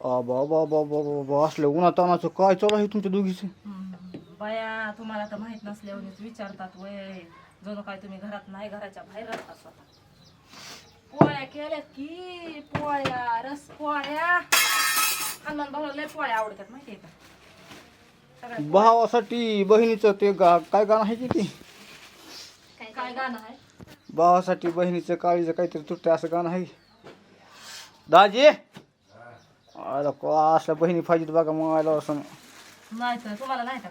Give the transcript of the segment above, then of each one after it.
बा बा बा बा बा बा असलं उन्हा तानाचं काय चालू आहे तुमच्या दोघीचं. बाया तुम्हाला तर माहीत नसल्यावरच विचारतात वय जणू काय तुम्ही घरात नाही घराच्या बाहेर राहता स्वतः. पोळ्या केल्या की पोळ्या रस पोळ्या? हनुमान भाऊला लय पोळ्या आवडतात माहितीये का? सगळ्या भावासाठी बहिणीचं ते गा काय गाणं आहे की ते? काय गाणं आहे? भावासाठी बहिणीचं काळीचं काहीतरी तुटतं असं गाणं आहे. दाजी! अरे का असल्या बहिणी पाहिजेत बघा मग असं. नाही तर तुम्हाला नाही का?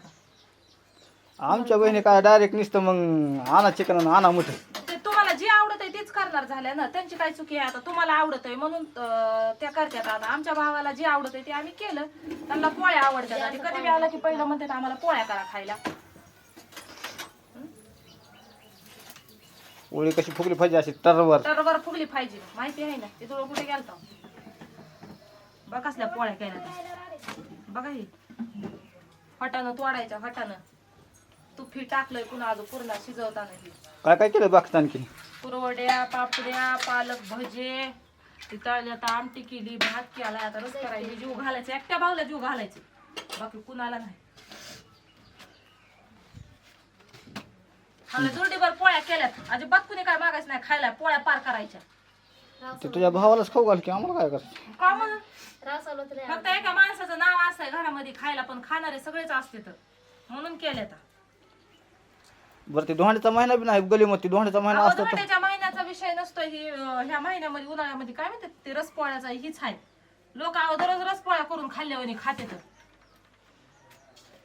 आमच्या बहिणी काय डायरेक्ट नुसतं मग आणा चिकन आणि आणा मोठं. ते तुम्हाला जे आवडत आहे तेच करणार झाल्या ना. त्यांची काय चुकी आहे आता? तुम्हाला आवडत आहे म्हणून अं, त्या करतात आता. आमच्या भावाला जे आवडत आहे ते आम्ही केलं. त्यांना पोळ्या आवडतात. आणि कधी बी आला की पहिलं म्हणतात आम्हाला पोळ्या करा खायला. ओळी कशी फुगली पाहिजे अशी टरवर. टरवर फुगली पाहिजे. माहिती आहे ना? ते तुला कुठे गेलता? बघ कसल्या पोळ्या केल्या. बघा ही. हटानं तोडायच्या हटानं. तुफी टाकलंय पुन्हा अजून पूर्ण शिजवताना ही काय काय केलं बाकी आणखी कुरवड्या पापड्या पालक भजे. ती तळली आता आमटी केली भात केला आता रस करायची जीव घालायचे एकट्या भाऊला जीव घालायचे. बाकी कुणाला नाही. आम्ही जोडीभर पोळ्या केल्यात. अजिबात कुणी काय मागायचं नाही खायला पोळ्या पार करायच्या. ते तुझ्या भावालाच खाऊ घाल की आम्हाला काय करायचं? का म्हणून फक्त एका माणसाचं नाव असतंय घरामध्ये खायला पण खाणारे सगळेच असते तर. म्हणून केले तर बरं ते महिना बी नाही गलीमध्ये दोहांडीचा महिना असतो तर. धोंड्याच्या महिन्याचा विषय नसतो ही अं, ह्या महिन्यामध्ये उन्हाळ्यामध्ये काय म्हणतात ते रसपोळ्याचा हीच आहे. लोक दररोज रसपोळ्या करून खाल्ल्यावर खाते तर.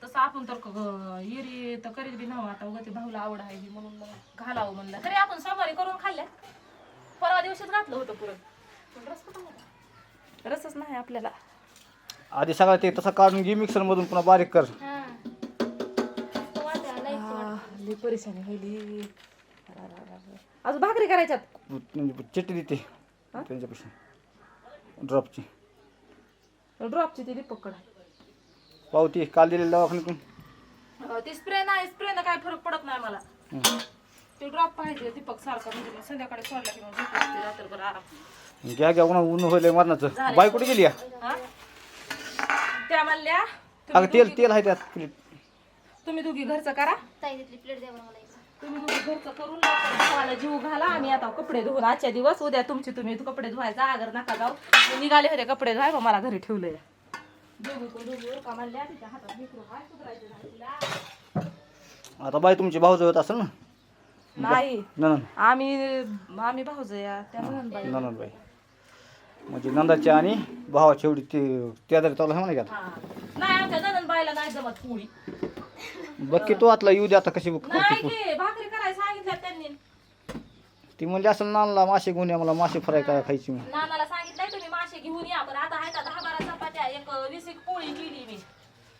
तसं आपण तर क- हिरी तर करीत बी नव्हतं आता उगा ते भाऊला आवड आहे ही म्हणून मग घालावं म्हणलं. तरी आपण सोमवारी करून खाल्ल्या. घातलं होतं पुरण. पण रस कुठं होता? रसच नाही आपल्याला. आधी सगळं ते तसं काढून घे मिक्सर मधून पुन्हा बारीक कर. लई परेशानी होईल अजून भाकरी करायच्यात? म्हणजे चिट्टी देते त्यांच्यापाशी. ड्रॉपची ड्रॉपची ती दीपकड पावती काल दिलेली दवाखान्यातून. अं, ते स्प्रे नाही स्प्रे काय फरक पडत नाही मला. हं. ते ड्रॉप पाहिजे. दीपक सारखा म्हणजे मग संध्याकाळी सोडला की मग झोप रात्रभर आराम. घ्या घ्या उन्हा ऊन होईल मरणाचं. बाई कुठे गेली या? हा? त्या म्हणल्या अगं तुम्ही तेल तेल आहे त्यात प्लेट तुम्ही दोघी घरचं करा. तुम्ही दोघी घरचं करून लवकर भावाला जीव घाला आणि आता कपडे धुवून आजच्या दिवस. उद्या तुमचे तुम्ही कपडे धुवायचा अगर नका जाऊ. मी निघाले होते कपडे धुवाय पण मला घरी ठेवलंय. दोघी कोण दोघी का म्हणल्या तिच्या हातात मिक्रो हाय सुधारायचं नाही तिला. आता बाई तुमची भाऊ होत असेल ना? नाही. ननन आम्ही आम्ही भाऊज या त्या नंदबाई म्हणजे नंदाची आणि भावाची एवढी ते त्या चालू आहे म्हणा की हा. नाही आमच्या नंदबाईला नाही जमत पोळी. बघ की तू आतला येऊ दे आता कशी करते नाही तू. की भाकरी करायला सांगितलं त्यांनी. ती म्हणजे असं नानला मासे घेऊन या मला मासे फ्राय काय खायची म्हणून. नानाला सांगितलंय तुम्ही मासे घेऊन या पण आता आहे का दहा बारा चपात्या एक वीस एक पोळी केली मी.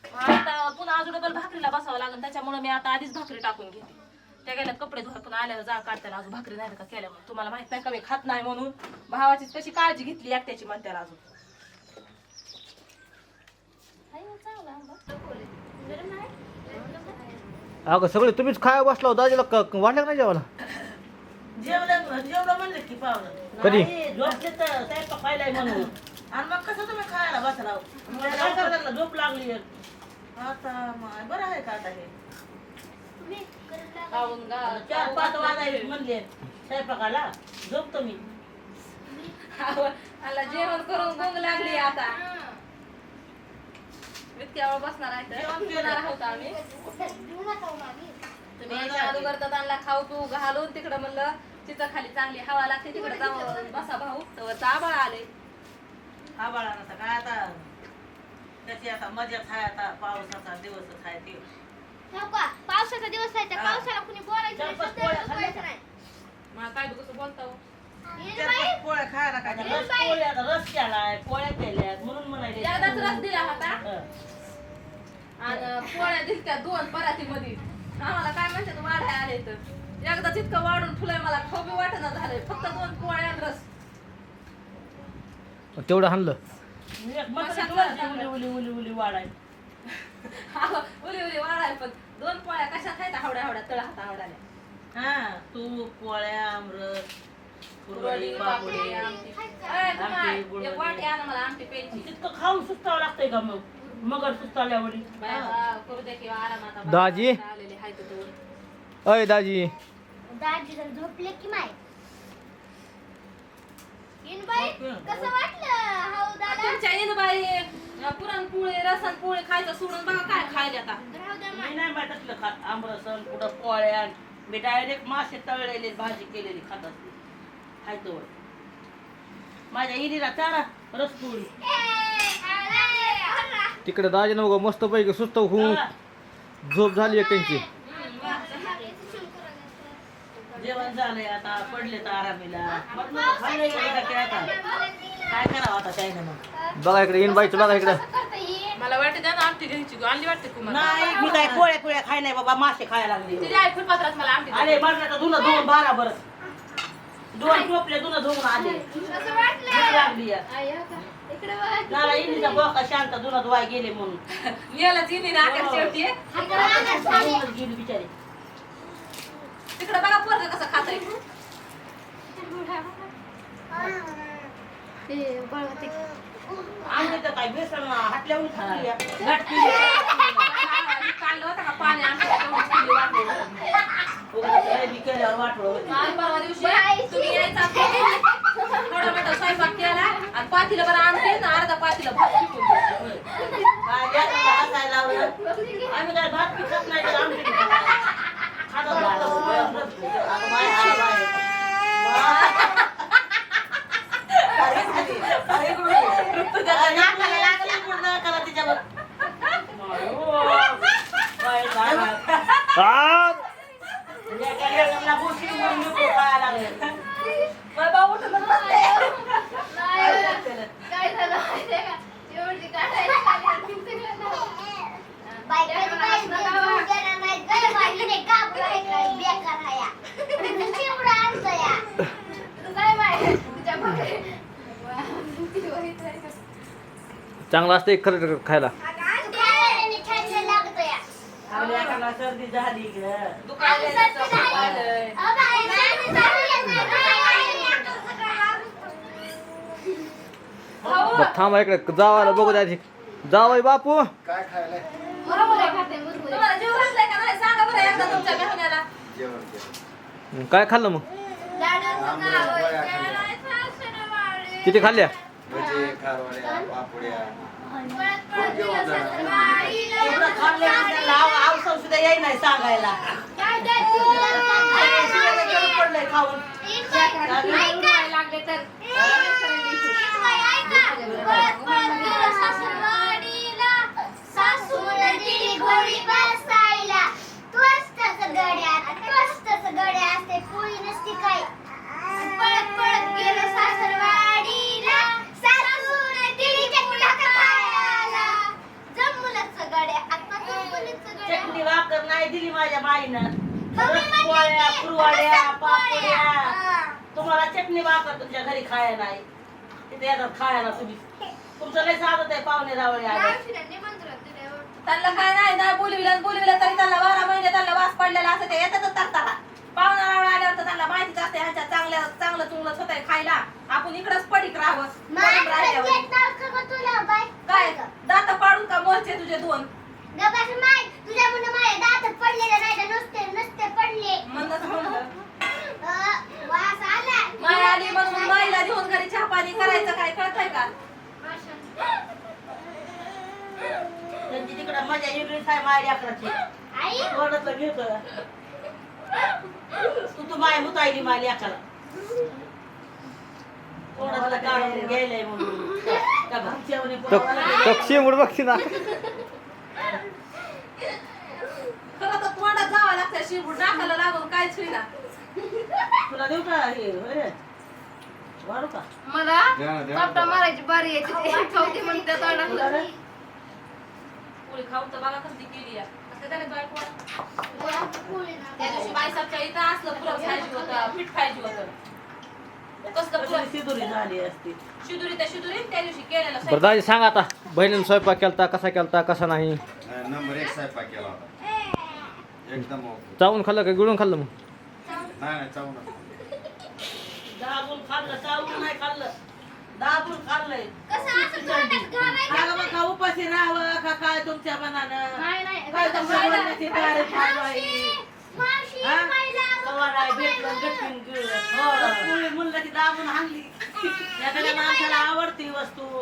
मग आता पुन्हा अजून डबल भाकरीला बसावं लागेल त्याच्यामुळे मी आता आधीच भाकरी टाकून घेते. त्या गेल्यात कपडे धुवा पुन्हा आल्यावर जा काढताना अजून भाकरी नाही का केल्या म्हणून. तुम्हाला माहीत नाही का मी खात नाही म्हणून. भावाचीच कशी काळजी घेतली एकट्याची म्हणत्याला अजून. अगं सगळे तुम्हीच खाया बसला होता दाजीला क- वाढलं नाही जेवायला? जेवलं जेवढं म्हणलं की पाहुणं. कधी? नाही, झोपले तर स्वयंपाक खायलाय म्हणून. आणि मग कसं तुम्ही खायला बसला? झोप लागली. आता मग बरं आहे का आता हे? खाऊन गा- चार पाच वाजायला म्हणले स्वयंपाकाला झोपतो मी. मला जेवण करून गुंग लागली आता. इतक्या वेळ बसणार आहे तर जेवणार आहोत आम्ही. तुम्ही तर त्यांना खाऊ पिऊ घालून तिकडं म्हणलं तिथं खाली चांगली हवा लागते तिकडे जाऊन बसा भाऊ. तर आबाळ आले. हा बाळा आता काय आता त्याची आता मजाच आहे आता पावसाचा दिवसच आहे ते. पावसाचा दिवस आहे त्या हा. पावसाला कुणी बोलायचं नाही, चार-पाच सध्या पोळ्या बोलायचं खाल्ल्या नाही. मला काय कसं बोलता हो? पोळ्या खायला काय रस पोळ्या रस केलाय पोळ्या केल्यात म्हणून एकदाच रस दिला होता. हं. आणि पोळ्या दिसत्या दोन पराती मध्ये आम्हाला काय म्हणतात वाढाय आले तर एकदाच इतकं वाढून फुलंय मला खाऊ बी वाटणं झालंय. फक्त दोन पोळ्या आणि रस. तेवढं एक मसाला उली उली उली उली वाढाय. उली उली वाढाय पण. दोन पोळ्या कशा खायच्या हावड्या हावड्या तळ हाता हावड्याला हा तूप पोळ्या कुरवडी पापडी. ए, तुम्हाला एक वाटी आणा मला आमटी प्यायची तितकं खाऊन सुस्तावं लागतंय का मग? मगर सुस्तावल्यावर बाया, बा, करू द्या किंवा आरामात आता दाजी? आलेले हाय तर दोन. अय दाजी. दाजी जर झोपले की माय? बाई कसं वाटलं? हाऊ दादा? तुमच्या बाई पुरणपोळी रसन पोळी खायचं सोडून बघा काय खायला आता. राहू द्या मी नाही बाय तसलं खात. आंबरसन कुठं पोळ्या. मी डायरेक्ट मासे तळलेले भाजी केलेली खात असते. तो माझ्या इरीला चारा रसपोळी. तिकडे दाजी नव्हतं मस्त पैकी सुस्त होऊन झोप झाली एक त्यांची. जेवण झालंय आता पडले तर आरामीला मग खायला आता? काय करावं आता काय नाही मग? बघा इकडे इन बाईचं बघा इकडे. मला वाटतं ना आमटी घ्यायची आणली वाटते तुम्हाला नाही मी काय पोळ्या पोळ्या खाय नाही बाबा मासे खायला लागले. तिथे आहे फुलपात्रात मला आमटी अरे तर धुणं धुवून बारा बरं. दोन टोपले धुणं धुवून आले. भूक लागली या. नाला इनीचा बोका शांत धुणं धुवाय गेले म्हणून. यालाच येणे ना आकार शेवटी. धुवूनच गेली बिचारी. तिकडे बघा पोरग कसं खातंय. आमच्या तर काय बेसन हाटल्यावर खाल्ली या. घाट केली. काढलं होतं का पाणी आमच्या तेवढंच केली वाटलं. उगाच काय परवा दिवशी तुम्ही यायचा थोडा मोठा स्वयंपाक केला आणि पातीला बरं आमटी ना अर्धा पातीला भात पिकून दिला. काय जास्त हसायला लावलं. आम्ही काय भात बी खात नाही तर आमटी बी खात नाही. खात होतो आता. आता माय आला बाहेर. अरे इकडून ये. अरे नाकाला लागलं इकडून नाकाला तिच्यावर. काय झालं? आ! एका लेकराला गोष्टी म्हणून नको खायला लागले. बाय बाबा उठून बसले. काय झालं माहितीये का शेवटी काढायला खाली बायकाची बाई देऊन देणार नाही. गय बाईने कापलं हे काय बेकार आहे या. चिवडा आणतो या. काय माहिती तुझ्या भाकरी. चांगलं असतं एक खरं खायला छान लागतं या. आपल्या एकाला सर्दी झाली गं. झाली. आहे. बरं थांबा इकडे जावायला बघू द्या आधी. जावाय बापू. काय खायला खाल्लं मग. किती खाल्ल्या? पापड्या. सुद्धा येई नाही सांगायला. काय द्या तुला अरे, शिवाय काय? गरज पडलंय खाऊन. चटणी माझ्या माईनं पोळ्या कुरवाड्या पापड्या. तुम्हाला चटणी भाकर तुमच्या घरी खाया नाही. तिथे येतात खायला तुम्ही. तुमचं लय साधत आहे पाहुणे रावळे आले. त्यांना काय नाही नाही बोलविलं बोलविलं तरी त्यांना बारा महिने त्यांना वास पडलेला असं ते येतातच तरताला पाहुणा रावळ आल्यावर तर त्यांना माहितीच असते ह्यांच्या चांगल्या चांगलं चुंगलं होतंय खायला. आपण इकडंच पडीक राहावं. काय दात पाडून का मोरचे तुझे दोन तुझ्या मुलं माझे दात पडलेले नाही तर नुसते नुसते पडले म्हणूनच म्हणलं. आला माय आली म्हणून माईला घेऊन घरी चहा पाणी करायचं काय कळतंय का? त्यांची तिकडे मजा वेगळीच आहे माय लेकराची तू तू माय मुतायली माय लेकाला तोंडातलं काढून गेलंय म्हणून. त्या तक्षी मुड बघती ना खरं तर तोंडात शिवूड नाकाला लागून काहीच होईना. तुला देऊ का हे होय रे? वाढू का? मला? द्या ना, द्या चापटा ना. मारायची बारी यायची ती खावती म्हणून? पोळी खाऊन तर बघा कसली केली आहे. कसं त्याने बायको त्या दिवशी बाईसाबच्या इथं असलं पुरं खायची होतं पीठ खायची होतं. कसलं कशी पुरं शिदोरी झाली असती. शिदुरी त्या शिदुरी त्या दिवशी केलेलं बरं दाजी सांग आता बहिणीने स्वयंपाक केलता कसा केलता कसा नाही नाही, नंबर एक स्वयंपाक केला होता. चावून खाल्लं का गिळून खाल्लं मग? नाही नाही चावून दाबून खाल्लं चावून नाही खाल्लं. दाबून खाल्लंय? अगं मग का? उपाशी राहावं का? काय तुमच्या मनानं? नाही नाही काय तुमच्या तारीफ हा? पहिला कवा नाही भेटलं गटकीन गिळलं. हो, की दाबून हाणली. एखाद्या माणसाला आवडती वस्तू.